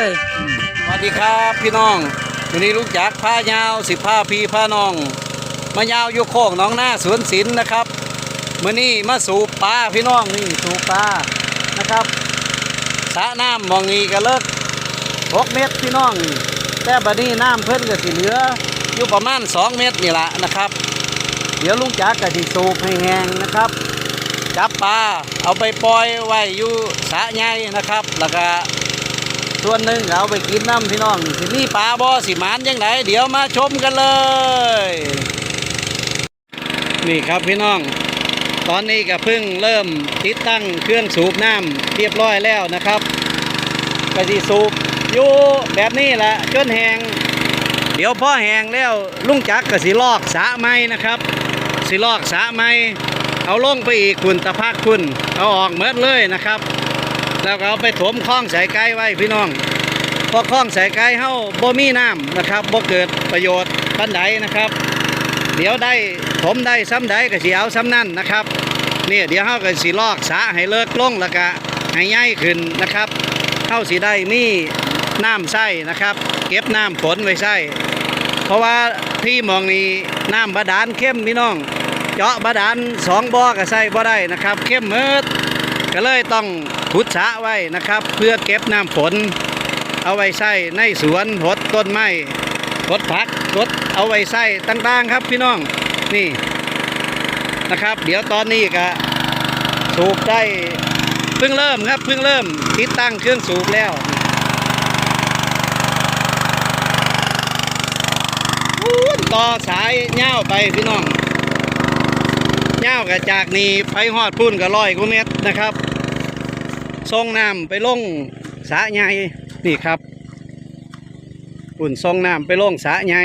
ปุ่นสุดๆเลยสวัสดีครับพี่น้องวันนี้ลูกจักรพายาวสิผ้าพีพาน้อง มายาวอยู่โคกน้องหน้าสวนศิลป์นะครับมื่อนี้มาสูบปลาพี่น้องนี่สูบปลานะครับสระน้ำมองนี้ก็เลิกหกเมตรพี่น้อง แต่บัดนี้น้ำเพิ่นก็สิเหลืออยู่ประมาณสองเมตรนี่แหละนะครับ เดี๋ยวลุงจักรก็สิสูบให้แห้งนะครับจับปลาเอาไปปล่อยไว้อยู่สระใหญ่นะครับ แล้วก็ ส่วนหนึ่งเอาไปกินน้ำพี่น้องสิมีปลาบ่อสิมานยังไงเดี๋ยวมาชมกันเลย นี่ครับพี่น้อง ตอนนี้ก็เพิ่งเริ่มติดตั้งเครื่องสูบน้ำเรียบร้อยแล้วนะครับก็สิสูบอยู่แบบนี้แหละจนแหงเดี๋ยวพ่อแหงแล้วลุงจักรก็สิลอกสะไม้นะครับสิลอกสะไม้เอาลงไปอีกคุณตะพักคุณเอาออกเมดเลยนะครับ แล้วก็เอาไปถมคลองสายไก่ไว้พี่น้องเพราะคลองสายไก่เฮาบ่มีน้ำนะครับบ่เกิดประโยชน์ปันใดนะครับ เดี๋ยวได้ถมได้ซ้ำใดก็สิเอาซ้ำนั่นนะครับเนี่ยเดี๋ยวเฮาก็สิลอกสระให้เลิกลงแล้วก็ให้ใหญ่ขึ้นนะครับเฮาสิได้มีน้ำใส่นะครับ เก็บน้ำฝนไว้ใส่เพราะว่าที่มองนี้น้ำบาดาลเข้มพี่น้อง เจาะบาดาลสองบ่อก็ใส่บ่ได้นะครับ เข้มเมิด ก็เลยต้องขุดสระไว้นะครับ เพื่อเก็บน้ำฝน เอาไว้ใส่ในสวนหดต้นไม้หดผักหดเอาไว้ใส่ต่างๆครับพี่น้องนี่นะครับ เดี๋ยวตอนนี้ก็สูบได้เพิ่งเริ่มครับเพิ่งเริ่มติดตั้งเครื่องสูบแล้วต่อสายเง่าวไปพี่น้อง ยาวกับจากนี้ไปหอดพุ่นกับร้อยกว่าเมตรนะครับส่งน้ำไปลงสะใหญ่นี่ครับพุ่นส่งน้ำไปลงสะใหญ่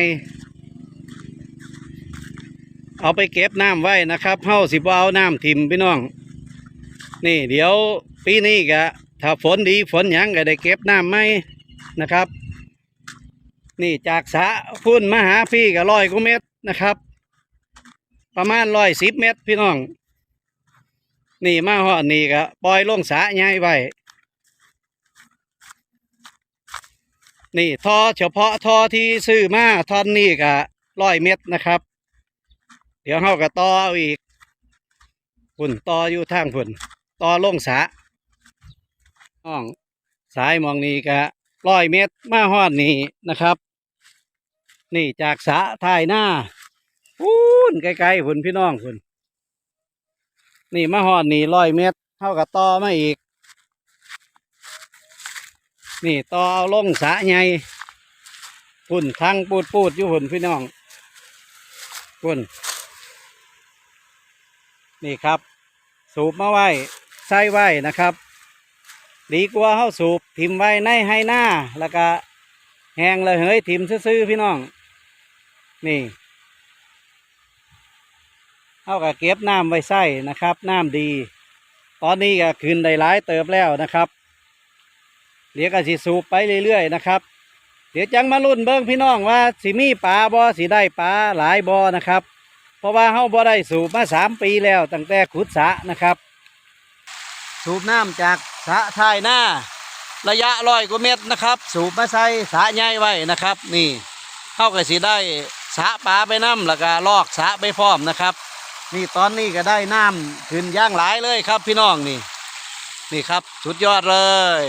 เอาไปเก็บน้ำไว้นะครับเฮาสิบเอาน้ำทิมพี่น้อง นี่เดี๋ยวปีนี้ก็ถ้าฝนดีฝนหยังก็ได้เก็บน้ำไหมนะครับ นี่จากสะพุ่นมาหาพี่กับร้อยกว่าเมตรนะครับ ประมาณร้อยสิบเมตรพี่น้อง นี่มาหอดนี่ก็ปล่อยลงสระใหญ่ไว้ นี่ทอเฉพาะทอที่ซื้อมาทอนนี่ก็ร้อยเมตรนะครับ เดี๋ยวเฮาก็ต่ออีกพุ่นต่ออยู่ทางพุ่นต่อลงสระน้องสายมองนี่ก็ร้อยเมตรมาหอดนี่นะครับ นี่จากสระทายหน้า พูนไกลๆพุ่นพี่น้องพุ่นนี่มาหอดนี่ร้อยเมตรเท่ากับต่อมาอีก นี่ต่อเอาลงสะใหญ่พุ่นทั้งปูดปูดอยู่พุ่นพี่น้องพุ่นนี่ครับ สูบมาไว้ใส่ไว้นะครับ ดีกว่าเฮาสูบทิมไว้ในให้หน้าแล้วก็แห้งเลยเฮ้ยทิมซื่อๆพี่น้อง นี่ เอากับเก็บน้ำไว้ใส่นะครับ น้ำดี ตอนนี้ก็คืนได้หลายเติบแล้วนะครับเดี๋ยวก็สิสูบไปเรื่อยๆนะครับ เดี๋ยวจังมาลุ่นเบิ้งพี่น้องว่าสิมีปลาบ่สิได้ปลาหลายบ่นะครับ เพราะว่าเฮาบ่ได้สูบมาสามปีแล้วตั้งแต่ขุดสะนะครับ สูบน้ำจากสะท้ายหน้า ระยะร้อยกว่าเมตรนะครับ สูบมาใส่สะใหญ่ไว้นะครับ นี่เฮาก็สิได้สะปลาไปน้ำแล้วก็ลอกสะไปพร้อมนะครับ นี่ตอนนี้ก็ได้น้ำขึ้นย่างหลายเลยครับพี่น้องนี่ นี่ครับสุดยอดเลย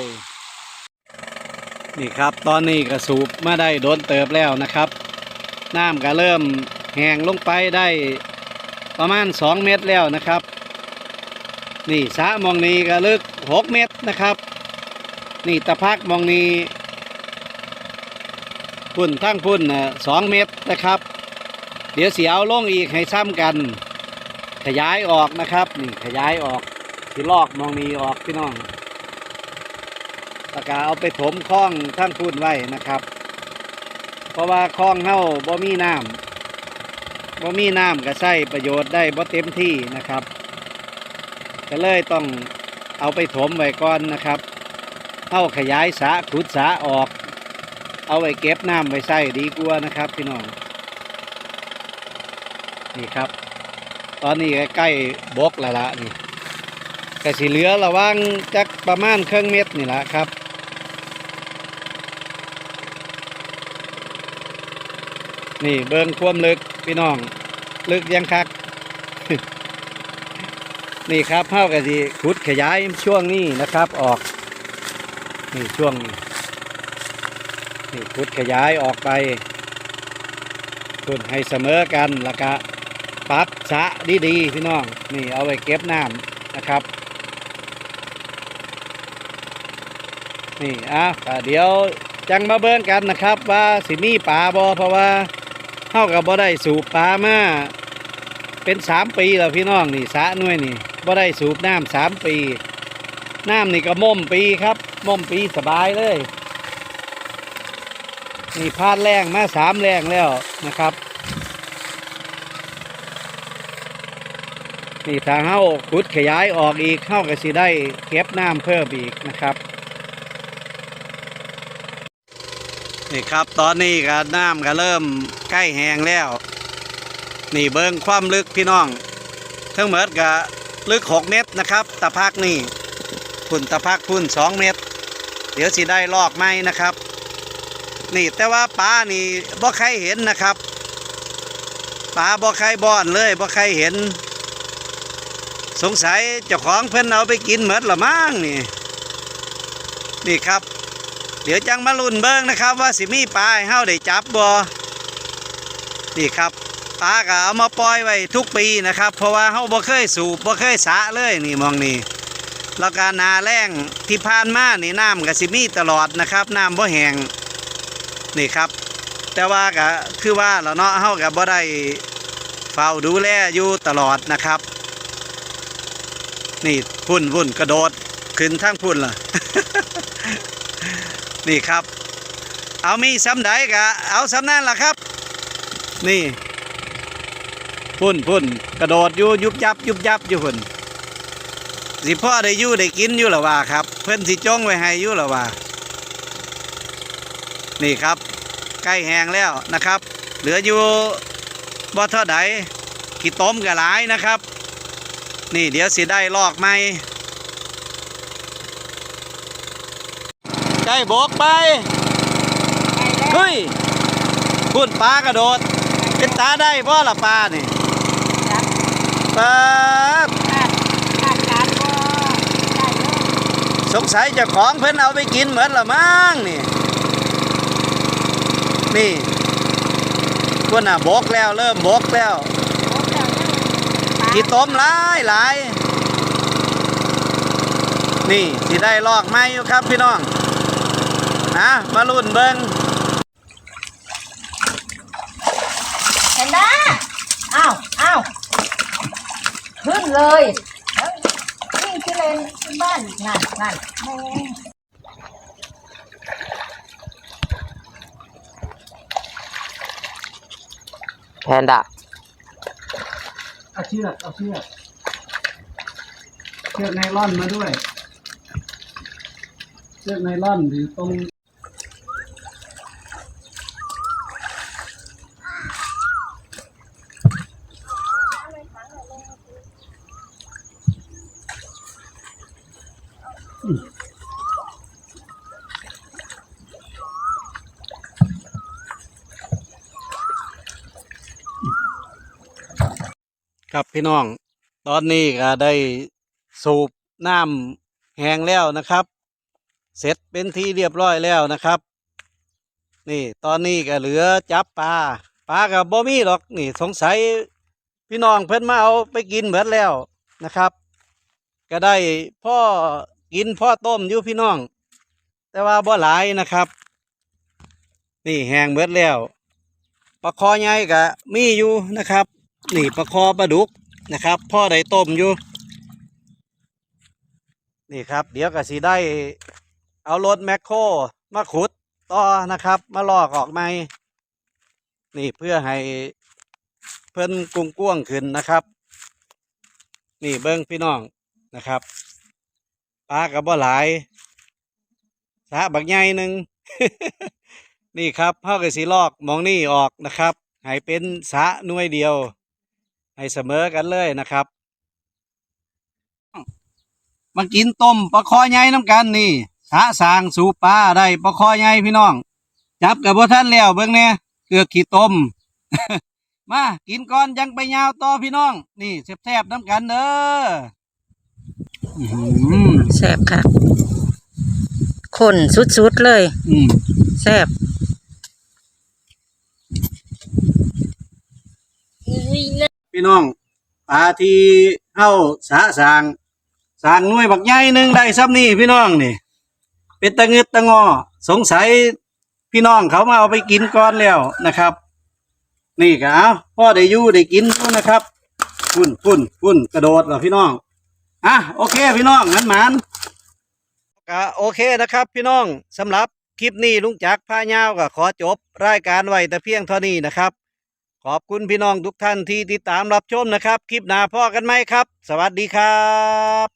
นี่ครับตอนนี้ก็สูบมาได้โดนเติบแล้วนะครับ น้ำก็เริ่มแห้งลงไปได้ประมาณสองเมตรแล้วนะครับ นี่สะมองนี้ก็ลึกหกเมตรนะครับ นี่ตะพักมองนี้พุ่นทั้งพุ่นนะสองเมตรนะครับ เดี๋ยวเสียเอาลงอีกให้ซ้ำกัน ขยายออกนะครับนี่ขยายออกสิลอกมองนี้ออกพี่น้องแล้วก็เอาไปถมคลองทั้งพุ่นไว้นะครับ เพราะว่าคลองเฮาบ่มีน้ำบ่มีน้ำก็ใช้ประโยชน์ได้บ่เต็มที่นะครับก็เลยต้องเอาไปถมไว้ก่อนนะครับเอาขยายสะขุดสะออก เอาไว้เก็บน้ำไว้ใส่ดีกว่านะครับ พี่น้องนี่ครับ อนนี้ใกล้บกและละนี่กระสีเหลือระว่างจักประมาณเครื่องเม็ดนี่ละครับนี่เบิ้งท่วมลึกพี่น้อง ลึกยังคัก นี่ครับเท่ากับที่ขุดขยายช่วงนี้นะครับออก นี่ช่วงนี้นี่ขุดขยายออกไปขุดให้เสมอกันละกะ ปรับสะดีๆพี่น้อง นี่เอาไว้เก็บน้ำนะครับ นี่อะก็เดี๋ยวจังมาเบิ่งกันนะครับ ว่าสิมีปลาบ่เพราะว่าเฮากับบ่ได้สูบปลามาเป็นสามปีแล้วพี่น้องนี่สะน่วยนี่บ่ได้สูบน้ำสามปี น้ำนี่ก็ม่มปีครับม่มปีสบายเลยนี่พลาดแรงมาสามแรงแล้วนะครับ นี่ทางเฮาขุดขยายออกอีกเข้าก็สิได้เก็บน้ำเพิ่มอีกนะครับนี่ครับตอนนี้ก็น้ำก็เริ่มใกล้แห้งแล้ว นี่เบิ้งความลึกพี่น้อง ทั้งหมดก็ลึก 6 เมตรนะครับ ตะพักนี่พุ่นตะพักพุ่น 2 เมตร เดี๋ยวสิได้ลอกไม้นะครับ นี่แต่ว่าปลานี่บ่ใครเห็นนะครับปลาบ่ใครบ่อนเลยบ่ใครเห็น สงสัยเจ้าของเพิ่นเอาไปกินเหมดละมั้งนี่นี่ครับ เดี๋ยวจังมาลุ้นเบิ่งนะครับ ว่าสิมีปลาให้เฮาได้จับบ่นี่ครับปลาก็เอามาปล่อยไว้ทุกปีนะครับ เพราะว่าเฮาบ่เคยสูบบ่เคยสะเลยนี่มองนี่แล้วก็นาแรงที่ผ่านมานี่น้ำก็สิมีตลอดนะครับน้ำบ่แห้งนี่ครับ แต่ว่าก็คือว่าแล้วเนาะเฮาก็บ่ได้เฝ้าดูแลอยู่ตลอดนะครับ นี่พุ่นพุ่นกระโดด ขึ้นทั้งพุ่นล่ะ นี่ครับ เอามีซ้ำใดกะเอาซ้ำนั่นล่ะครับ นี่ พุ่นพุ่นกระโดดอยู่ยุบยับ ยุบยับอยู่พุ่นสิพ่อได้ยู่ได้กินอยู่หรอว่าครับ เพื่อนสิจ้องไว้ให้อยู่หรอว่านี่ครับ ใกล้แห้งแล้วนะครับ เหลืออยู่บ่เท่าใดขี้ต้มกะหลายนะครับ นี่เดี๋ยวสิได้ลอกไหมใจโบกไป เฮ้ยพุ่นปลากระโดด เป็นตาได้พ่ละปลานี่ปลาสงสัยจ้าของเพิ่นเอาไปกินเหมือนละมั้งนี่ นี่พุ่นอะบกแล้วเริ่มบกแล้ว กี่ต้มหลายหลายนี่สิได้ลอกไม้อยู่ครับพี่น้องนะมาลุ่นเบิงเห็นนะอ้าวอ้าวขึ้นเลยเอ้ยนี่คือเลนขึ้นบ้านนั่นนั่นแม่งแพนด้า เอาเชือกเอาเชือกเชือกไนล่อนมาด้วย เชือกไนล่อนหรือตรง ครับพี่น้อง ตอนนี้ก็ได้สูบน้ำแห้งแล้วนะครับ เสร็จเป็นที่เรียบร้อยแล้วนะครับ นี่ตอนนี้ก็เหลือจับปลาปลากับบ่มีหรอกนี่สงสัยพี่น้องเพิ่นมาเอาไปกินเหมือนแล้วนะครับ ก็ได้พ่อกินพ่อต้มอยู่พี่น้อง แต่ว่าบ่หลายนะครับ นี่แห้งเบิดแล้วปลาคอใหญ่ก็มีอยู่นะครับ นี่ปลาคอปลาดุกนะครับ พ่อได้ต้มอยู่ นี่ครับ เดี๋ยวก็สิได้ เอารถแมคโครมาขุดต่อนะครับ มาลอกออกใหม่นี่เพื่อให้เพิ่นกุ้งก้วงขึ้นนะครับ นี่เบิ้งพี่น้องนะครับปลากับบ่หลายสาบักใหญ่หนึ่งนี่ครับเฮาก็สิลอกมองนี่ออกนะครับ ให้เป็นสะหน่วยเดียว ให้เสมอกันเลยนะครับ มากินต้มปลาคอใหญ่น้ำกันนี่สระสางสูบปลาได้ปลาคอใหญ่พี่น้อง จับกับบ่ท่านแล้วเบิ่งเนี่ยเกือกขี้ต้ม มากินก่อนยังไปยาวต่อพี่น้อง นี่แซ่บๆน้ำกันเด้ออื้อหือแซ่บค่ะคนสุดๆเลยอืมแซ่บ พี่น้องปลาที่เฮาสาสางสางหน่วยบักใหญ่หนึ่งได้ซ้ำนี่พี่น้องนี่ เป็นตะงึดตะงอ สงสัยพี่น้องเขามาเอาไปกินก่อนแล้วนะครับ นี่ก็เอาพ่อได้ยู่ได้กินแล้วนะครับพุ่นพุ่นพุ่นกระโดดเหรอพี่น้องอะโอเคพี่น้องงั้นหมันก็โอเคนะครับ พี่น้องสำหรับคลิปนี้ลุงจักรพายาวก็ขอจบรายการไว้แต่เพียงเท่านี้นะครับ ขอบคุณพี่น้องทุกท่านที่ติดตามรับชมนะครับ คลิปหน้าพ่อกันไหมครับ สวัสดีครับ